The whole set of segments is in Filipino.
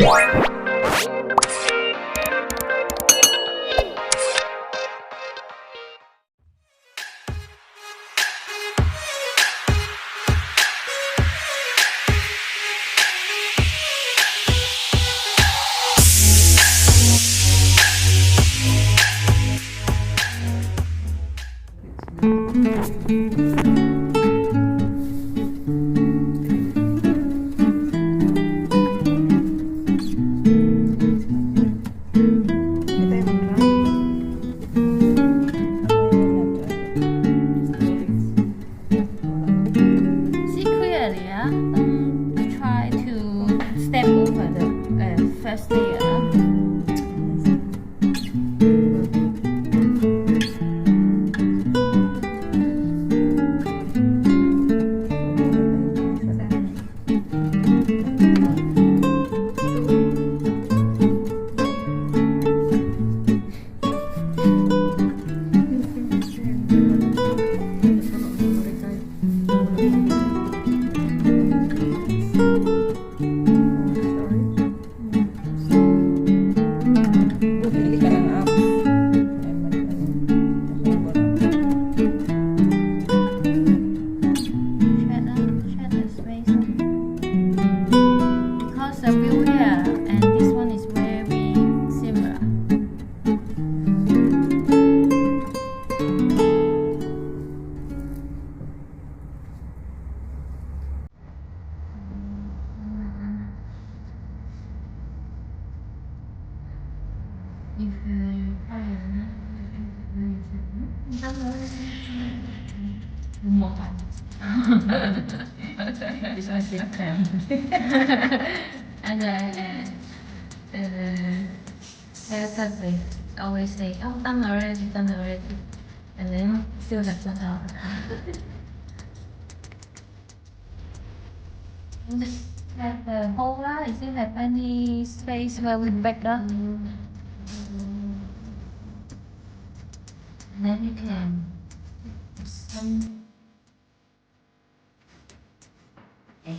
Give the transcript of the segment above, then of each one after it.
What? success Is and uh, uh, they always say, "Oh, done already, done already," and then still have to help. Have the hole lah? Is it have any space where we back up? Then you can some.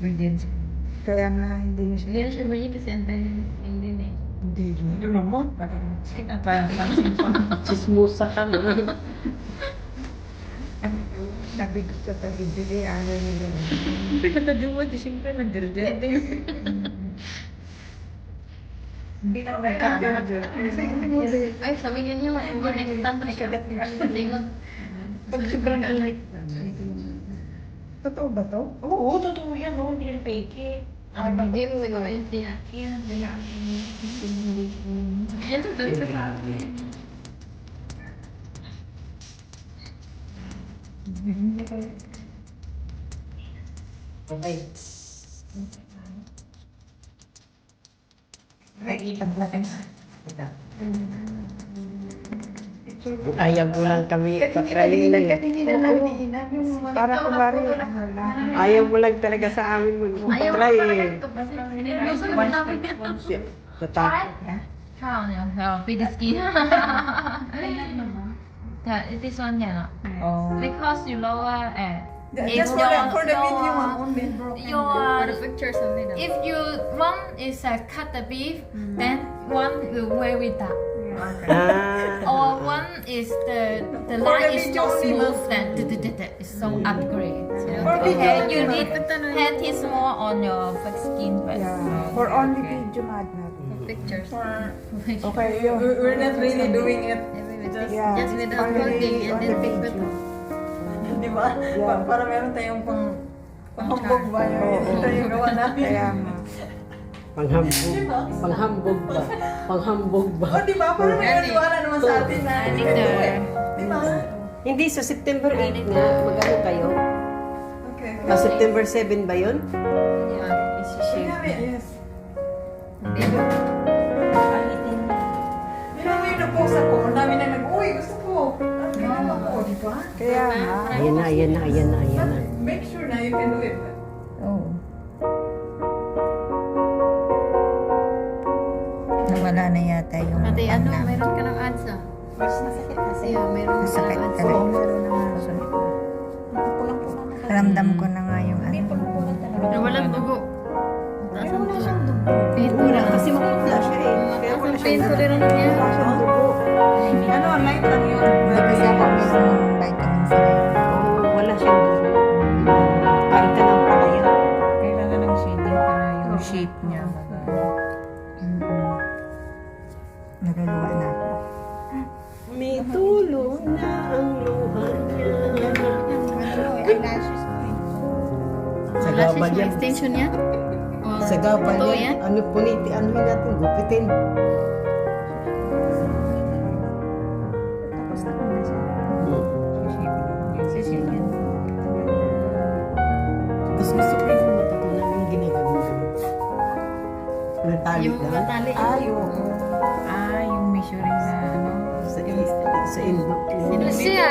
Virgin Selena Indonesia. Dia sebenarnya Santa Indonesia. Dia nomor apa? ka na. Sabi ko sa tabi dili ano nila. Pinataduwa di siyempre nagdirdente. Ay, sabi niya niya, hindi na kita. Pag sobrang alert. Totoo ba to? Oo, totoo yan. Oo, hindi yan fake eh. Ang hindi mo gawin siya. Yan, yan. Yan, doon sa sabi. Okay. Nakikita natin. Ito. Ya, Ayah bulan kami pagkalingan. Ya. Para kumari. Ayah bulan talaga sa amin magpatray eh. Natakot. Pidiski. This one Because you eh. If you one is uh, cut the beef, mm. then one will wear with that. Ah. Or one is the the For line the is only, smooth d- it's so upgrade. For video Okay, you need hand is more on your skin first. Yeah. For only video, madam. Pictures. Okay, we- we're not really doing it. Just, Yeah, just without only holding and then the pick it Di ba? Pa- para meron tayong pang panghambog ba yun? Ito yung gawa natin. Kaya. Panghambog. Panghambog ba? Panghambog ba? Oh, di ba? Para may naniwala naman sa atin na hindi ka. Di ba? Hindi, sa September 8 nga. Magano kayo? Okay. Ah, September 7 ba yun? Yeah. Sinabi, yes. Di ba? Di ba may nag-post ako? Ang dami na nag-uwi. Gusto ko. Ang ginawa ko, di ba? Kaya. Ayan na, ayan na, ayan na, ayan na. Make sure na you can do it. Oo. Nawala na yata yung Ate, ano, mayroon ka ng ads ah. Mas masakit kasi. Yeah, mayroon ka Masakit ng ads. talaga. Oo, meron na nga. Pulang-pulang na. Ramdam ko na nga yung ano. Pulang-pulang talaga. Na walang dugo. Taas ang dugo. Pain Wala, lang. kasi makapula siya eh. Kaya wala ang siya. pain tolerance niya. bagian extensionnya oh, segala bagian anu puniti anu natin gupitin Tapos gusto ko yung matutunan yung ginagawa mo. Natali yung lang? Natali. Ay, ayo, ayo measuring na ano? Sa, sa, sa indok. Siya.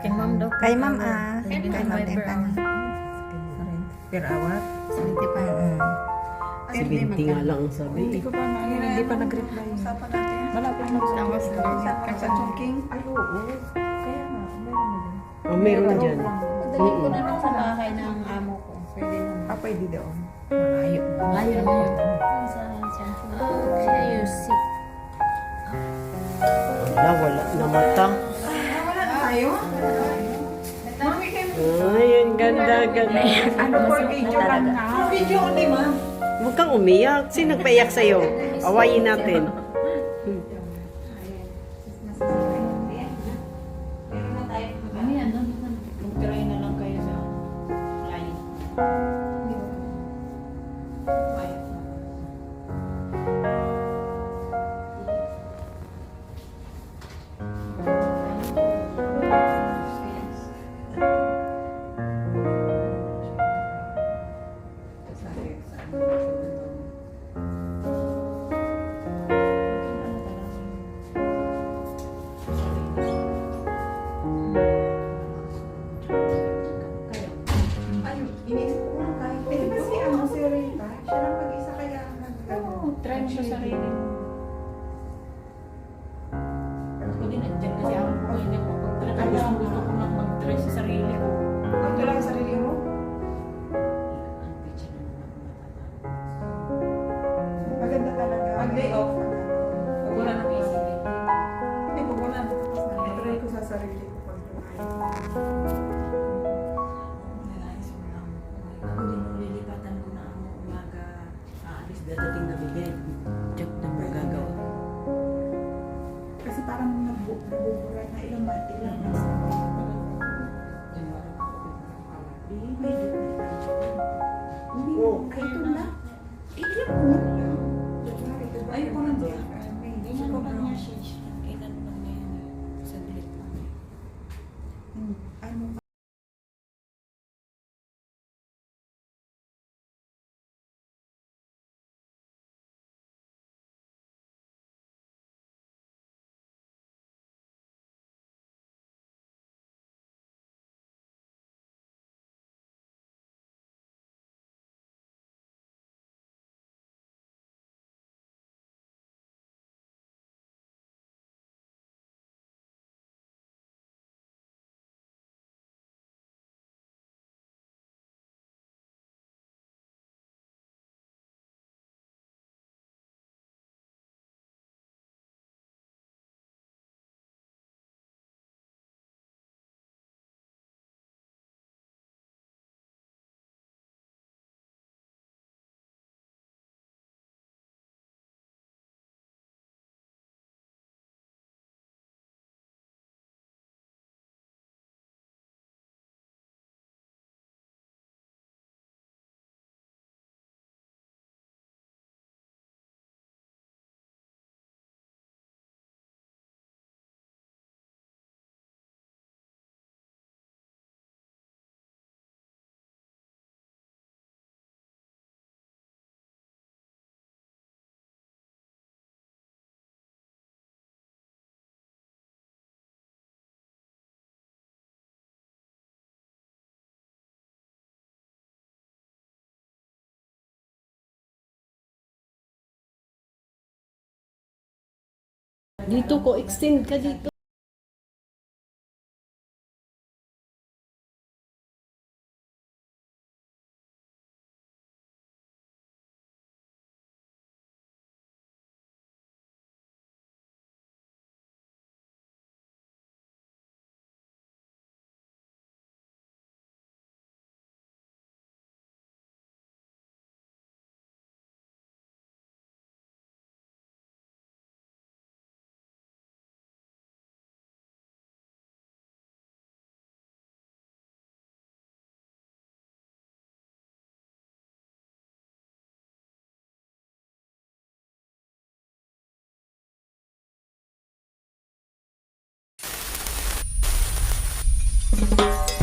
Kay ma'am daw. Kay ma'am ah. Kay ma'am din pa. Per hour? Mm. Si Binti nga lang ang sabi. Hindi ko pa na, hindi pa nag-reply. Usapan natin. Wala pa nag-usapan sa chungking. Ay, oo. Kaya nga, meron na. Oh, meron na dyan. Dali ko na lang sa bahay ng amo ko. Pwede naman. Ah, pwede doon. Malayo. Layo na yun. Sa Samsung. Okay, ang ganda, ganda. Ano lang nga? For video only, ma'am. Huwag kang umiyak. Sino nagpaiyak sa'yo? Awayin natin. Ano yan? Mag-try na lang kayo sa client. Day off, Dito ko, extend ka dito. Bye.